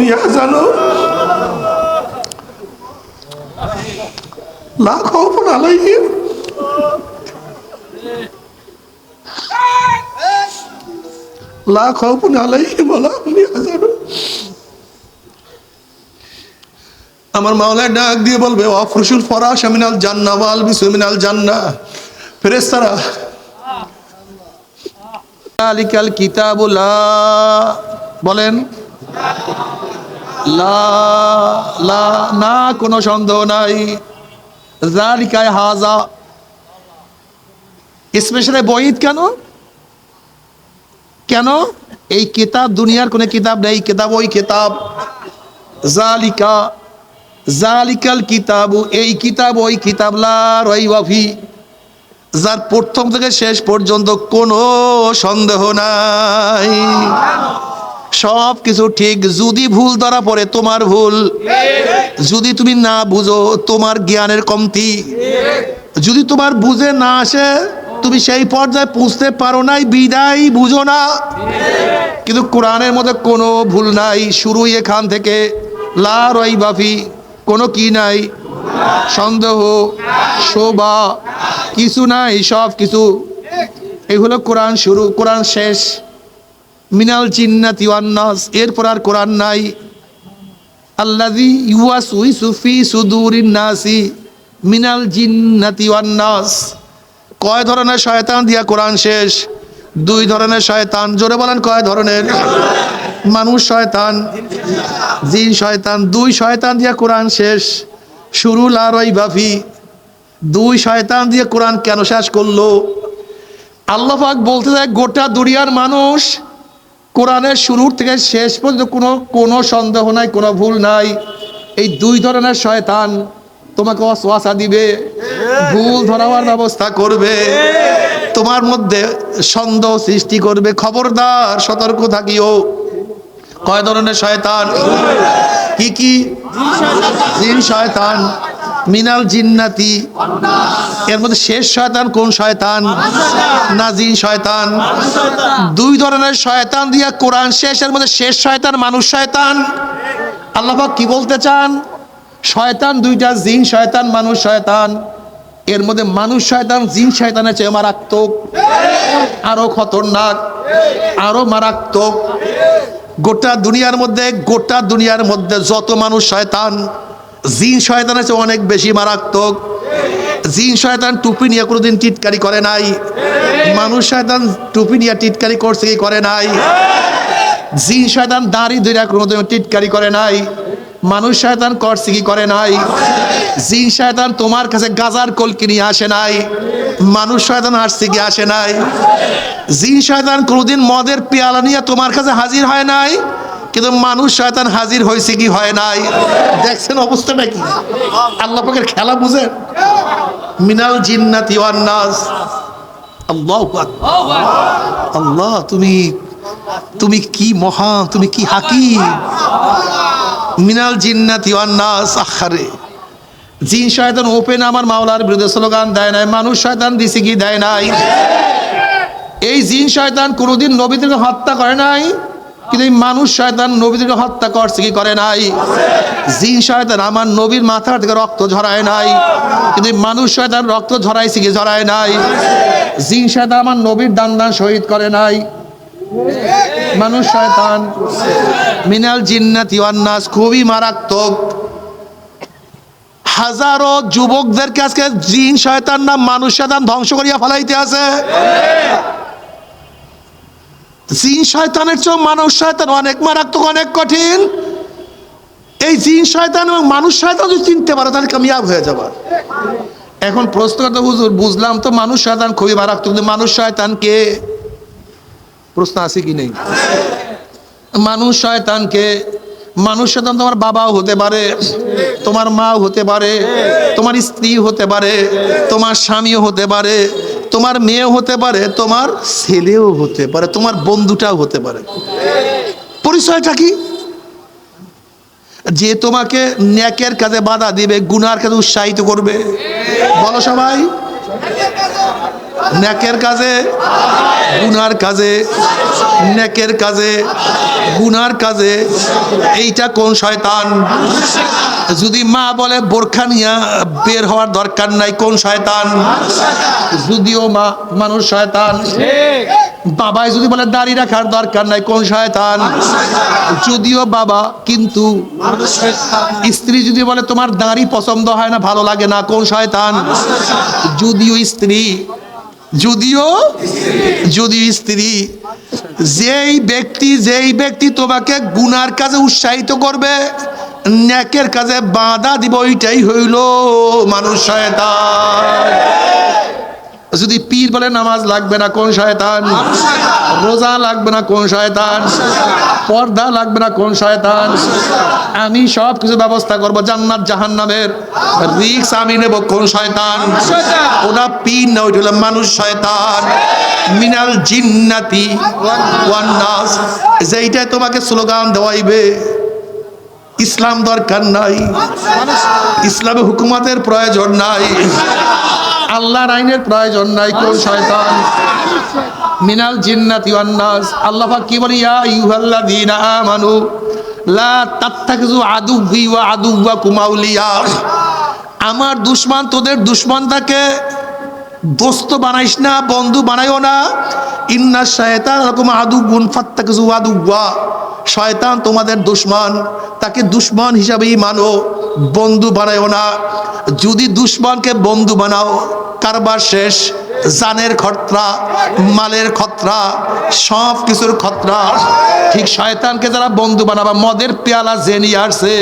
ইয়াহজানুন। আমার মাওলায় ডাক দিয়ে বলবে অফরসুল ফরাশ মিনাল জান্না ওয়াল জান্না ফেরেশতারা আলিকাল কিতাবুলা বলেন। লা না, কোনো সন্দেহ নাই। জালিকায় হাজা। স্পেশালি বইত কেন? কেন? এই কিতাব, দুনিয়ার কোনো কিতাব নেই। কিতাব ওই কিতাব। জালিকা জালিকাল কিতাব, এই কিতাব ওই কিতাব, লা রাইবাফি যার প্রথম থেকে শেষ পর্যন্ত কোনো সন্দেহ নাই। সব কিছু ঠিক, যদি ভুল ধরা পড়ে তোমার ভুল। যদি তুমি না বুঝো, তোমার জ্ঞানের কমতি। যদি তোমার বুঝে না আসে, তুমি সেই পর্যায়ে পুষতে পারো নাই, বিদায় বুঝো না। কিন্তু কোরআনের মধ্যে কোনো ভুল নাই, শুরুই এখান থেকে। লা রই বাফি কোনো কি নাই? সন্দেহ, শোভা। কিছু নাই সব কিছু এই হলো কোরআন শুরু, কোরআন শেষ। মিনাল জিন্নাতি ওয়ান্নাস এরপর আর কোরআন নাই। আল্লাযী ইউয়াসউইসু ফি সুদুরিন নাসি, মিনাল জিন্নাতি ওয়ান্নাস কয় ধরনের শয়তান দিয়া কোরআন শেষ? দুই ধরনের শয়তান। জোরে বলেন কয় ধরনের? মানুষ শয়তান, জিন শয়তান, দুই শয়তান দিয়া কোরআন শেষ। শুরু লারই বাফি দুই শয়তান দিয়ে কোরআন কেন শেষ করল? আল্লাহ পাক বলতে যায় গোটা দুনিয়ার মানুষ কোরআনের শুরুর থেকে শেষ পর্যন্ত কোনো কোনো সন্দেহ নাই, কোনো ভুল নাই। এই দুই ধরনের শয়তান তোমাকে অশ্বাসা দিবে, ভুল ধরাবার ব্যবস্থা করবে, তোমার মধ্যে সন্দেহ সৃষ্টি করবে। খবরদার, সতর্ক থাকিও। কয় ধরনের শয়তান? কি কি? শয়তান। মিনাল জিন্নাতি। এর মধ্যে শেষ শয়তান কোন শয়তান? না জিন শয়তান। দুই ধরনের শয়তান দিয়া কোরআন শেষের মধ্যে শেষ শয়তান মানুষ শয়তান। আল্লাহ কি বলতে চান? শয়তান দুইটা, জিন শয়তান, মানুষ শয়তান। এর মধ্যে মানুষ শয়তান, জিন শয়তানের চেয়ে মারাত্মক। আরও খতরনাক, আরও মারাত্মক। গোটা দুনিয়ার মধ্যে, গোটা দুনিয়ার মধ্যে যত মানুষ শয়তান জিন শয়তানের আছে অনেক বেশি মারাত্মক। জিন শয়তান টুপি নিয়ে কোনোদিন টিটকারি করে নাই। মানুষ শয়তান টুপি নিয়ে টিটকারি করছে কি করে নাই? জিন শয়তান দাঁড়ি ধরে কোনোদিন টিটকারি করে নাই। মানুষ শয়তান করছে কি করে নাই? জিন শয়তান তোমার কাছে গাজার কলকি নিয়ে আসে নাই। মানুষ শয়তান আসছে কি আসে নাই? জিন শয়তান কোনোদিন মদের পেয়ালা নিয়ে তোমার কাছে হাজির হয় নাই? কিন্তু মানুষ শয়তান হাজির হয়েছে কি হয় নাই? দেখছেন অবস্থাটা কি? আল্লাহ পাকের খেলা বুঝেন? মিনাল জিন্নাতি ওয়ান নাস। আল্লাহু আল্লাহ, তুমি তুমি কি মহান, তুমি কি হাকিম? মিনাল জিন্নাতি ওয়ান নাস, আখারে। জিন শয়তান ওপেন আমার মাওলার বিরুদ্ধে স্লোগান দেয় নাই, মানুষ শয়তান দিছে কি দেয় নাই? এই জিন শয়তান কোনোদিন নবীদেরকে হত্যা করে নাই? কিন্তু মানুষ শয়তান নবীদেরকে হত্যা করছে, কি করে নাই? জিন শয়তান, আমার নবীর মাথার থেকে রক্ত ঝরায় নাই। কিন্তু মানুষ শয়তান রক্ত ঝরাইছে কি ঝরায় নাই? জিন শয়তান আমার নবীর দান দান শহীদ করে নাই। মানুষ শয়তান, মিনাল জিন্নাতি ওয়ান্নাস খুবই মারাত্মক। হাজারো যুবকদেরকে আজকে জিন শয়তান না মানুষ শয়তান ধ্বংস করিয়া ফেলাইতে আছে। জিন শয়তানের চেয়েও মানুষ শয়তান অনেক মারাত্মক, অনেক কঠিন। এই জিন শয়তান এবং মানুষ শয়তান যদি চিনতে পারো, তাহলে কামিয়াব হয়ে যাবার এখন প্রশ্ন করতে, হুজুর, বুঝলাম তো মানুষ শয়তান খুবই মারাত্মক মানুষ শয়তান কে? প্রশ্ন আছে কি নেই? মানুষ শয়তানকে মানুষ শয়তান তোমার বাবাও হতে পারে, তোমার মাও হতে পারে, তোমার স্ত্রী হতে পারে, তোমার স্বামীও হতে পারে তোমার মেয়েও হতে পারে, তোমার ছেলেও হতে পারে, তোমার বন্ধুটাও হতে পারে। পরিচয়টা কি? যে তোমাকে ন্যাকের কাজে বাধা দিবে, গুনার কাজে উৎসাহিত করবে। বলো সবাই। নেকের কাজে, গুনার কাজে, নেকের কাজে, গুনার কাজে, এইটা কোন শয়তান? যদি মা বলে বোরখা নিয়া বের হওয়ার দরকার নাই, কোন শয়তান? যদিও মা মানুষ শয়তান, বাবাই যদি বলে দাড়ি রাখার দরকার নাই, কোন শয়তান? যদিও বাবা, কিন্তু স্ত্রী যদি বলে তোমার দাড়ি পছন্দ হয় না, ভালো লাগে না, কোন শয়তান? যদিও স্ত্রী যদিও যদিও স্ত্রী যেই ব্যক্তি যেই ব্যক্তি তোমাকে গুনার কাজে উৎসাহিত করবে, ন্যাকের কাজে বাধা দিব ওইটাই হইল মানুষ শয়তান। যদি পীর বলে নামাজ লাগবে না কোন শয়তান? রোজা লাগবে না কোন শয়তান? পর্দা লাগবে না কোন শয়তান? আমি সব কিছু ব্যবস্থা করব জান্নাত জাহান্নামের রিক্স আমি নেব কোন শয়তান? ওটা পীর না ওইটা হলো মানুষ শয়তান। মিনাল জিন্নাতি ওয়ান নাস। যেইটাই তোমাকে স্লোগান দেওয়াইবে ইসলাম দরকার নাই। ইসলামে হুকুমতের প্রয়োজন নাই। আল্লাহর আইনের প্রয়োজন নাই কোন শয়তান। মিনাল জিন্নাতি ওয়ান নাস। আল্লাহ পাক কি বলে? ইয়া আইয়ুহাল্লাযীনা আমানু লা তাত্তাখিযু আদুওয়ি ওয়া আদুওয়াকুম আউলিয়া। আমার দুশমন তোদের দুশমনটাকে দোস্ত বানাইস না, বন্ধু বানাইও না। ইন্না শয়তান রকম আদু গুন ফাত্তাকিজু আদুওয়া। শয়তান তোমাদের দুশ্মন, তাকে দুশ্মন হিসাবেই মানো, বন্ধু বানাইও না। যদি দুশ্মনকে বন্ধু বানাও, কারবার শেষ, জানের খতরা, মালের খতরা, সব কিছুর খতরা। ঠিক শয়তানকে যারা বন্ধু বানাবা, মদের পেয়ালা যে নিয়ে আসছে,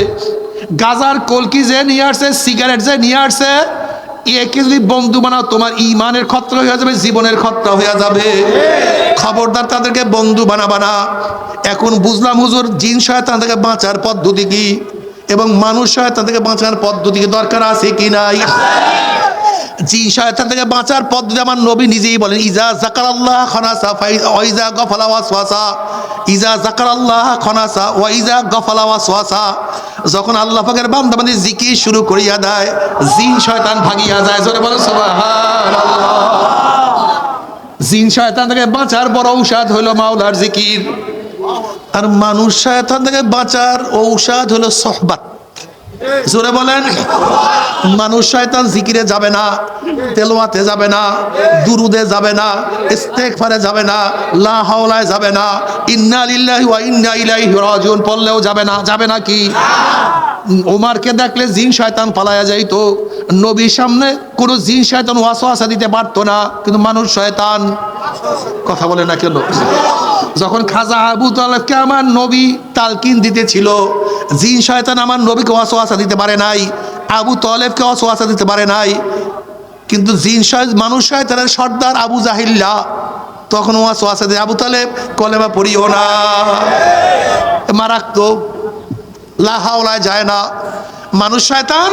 গাজার কলকি যে নিয়ে আসছে, সিগারেট যে নিয়ে আসছে একে যদি বন্ধু বানাও, তোমার ইমানের খতরা হয়ে যাবে, জীবনের খতরা হয়ে যাবে। খবরদার তাদেরকে বন্ধু বানাবা না। এখন বুঝলাম হুজুর, জিন শয়তান থেকে বাঁচার পদ্ধতি কি? এবং মানুষ শয়তান থেকে বাঁচার পদ্ধতি কি দরকার আছে কি নাই? জিন শয়তান থেকে বাঁচার পদ্ধতি আমার নবী নিজেই বলেন, ইজা জাকার আল্লাহ খনাসা ওয়াইজা গফলা ওয়াসওয়াসা। ইজা জাকার আল্লাহ খনাসা ওয়াইজা গফলা ওয়াসওয়াসা। যখন আল্লাহ পাকের বান্দা বান্দি জিকির শুরু করিয়া দেয়, জিন শয়তান ভাগিয়া যায়। জোরে বলো সুবহানাল্লাহ। জিন শয়তান থেকে বাঁচার বড় ঔষধ হলো মাওলার জিকির। আর মানুষ শয়তান থেকে বাঁচার ঔষধ হলো সহবাত। জোরে বলেন। মানুষ শয়তান জিকিরে যাবে না, তেলোয়াতে যাবে না, দুরুদে যাবে না, ইস্তেগফারে যাবে না, লা হাওলায় যাবে না, ইন্না লিল্লাহি ওয়া ইন্না ইলাইহি রাজিউন পড়লেও যাবে না যাবে না কি? ওমারকে দেখলে জিন শয়তান পালায়া যাইতো। নবীর সামনে কোনো জিন শয়তান ওয়াসওয়াসা দিতে পারতো না, কিন্তু মানুষ শয়তান কথা বলে না কেন? যখন খাজা আবু তালেবকে আমার নবী তালকিন দিতেছিল জিন শয়তান আমার নবীকে ওয়াসওয়াসা দিতে পারে নাই, আবু তলেবকে ওয়াসওয়াসা দিতে পারে নাই। কিন্তু জিন শয়, মানুষ শয়তানের সর্দার আবু জাহিল্লা তখন ওয়াসওয়াসা দিয়ে। আবু তালেব কলেমা পড়িও না। মারাত্মক। লাহাওলায় যায় না। মানুষ শয়তান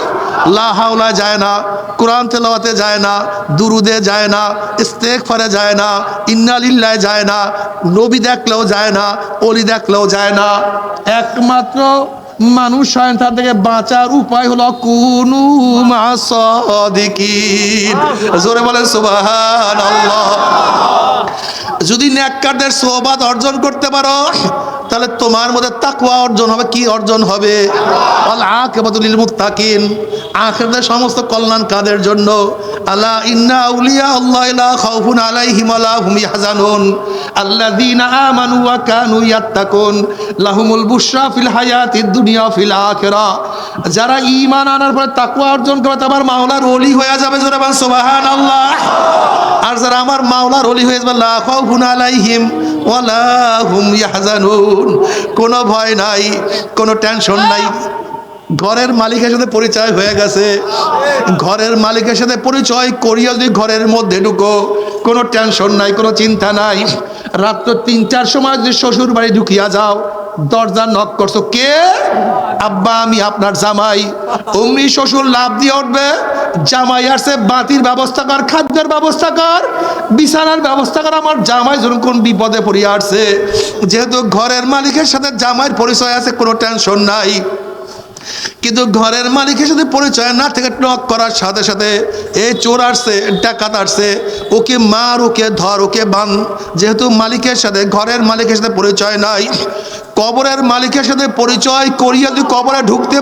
লাহাওলায় যায় না। কোরআন তেলাওয়াতে যায় না। দুরুদে যায় না। ইস্তেগফারে যায় না। ইন্নালিল্লায় যায় না। নবী দেখলেও যায় না। অলি দেখলেও যায় না। একমাত্র মানুষ শয়তান থেকে বাঁচার উপায় হলো কুনু জোরে বলেন সুবাহ যদি ন্যাক্কারদের সোহবাদ অর্জন করতে পারো তাহলে তোমার মধ্যে তাকুয়া অর্জন হবে, কি অর্জন হবে? আল আকিবাতুল মুত্তাকিন। আখিরাতের সমস্ত কল্যাণ কাদের জন্য? আলা ইন্না আল্লাহ লা আলাইহিম দুনিয়া যারা ঈমান আনার পরে তাকওয়া অর্জন করে, তার মাওলার ওলি হয়ে যাবে আর যারা আমার মাওলার ওলি হয়ে যাবে, লা আলাইহিম। কোনো ভয় নাই, কোনো টেনশন নাই। ঘরের মালিকের সাথে পরিচয় হয়ে গেছে। ঘরের মালিকের সাথে পরিচয় করিয়া যদি ঘরের মধ্যে ঢুকো, কোনো টেনশন নাই, কোনো চিন্তা নাই। রাত্র তিন চার সময় যদি শ্বশুর বাড়ি ঢুকিয়া যাও দরজা নক করছ। কে? আব্বা, আমি আপনার জামাই। অমনি শ্বশুর লাভ দিয়ে উঠবে। জামাই আসছে, বাতির ব্যবস্থা কর, খাদ্যের ব্যবস্থা কর। বিছানার ব্যবস্থা কর, আমার জামাই যখন কোন বিপদে পড়িয়া আসছে। যেহেতু ঘরের মালিকের সাথে জামাইয়ের পরিচয় আছে, কোনো টেনশন নাই। কিন্তু ঘরের মালিকের সাথে পরিচয় না থেকে টক করার সাথে সাথে এ চোর আসছে, ডাকাত আসছে। ওকে মার, ওকে ধর, ওকে বান। যেহেতু মালিকের সাথে, ঘরের মালিকের সাথে পরিচয় নাই কবরের মালিকের সাথে পরিচয় করিয়ে যদি কবরে ঢুকতে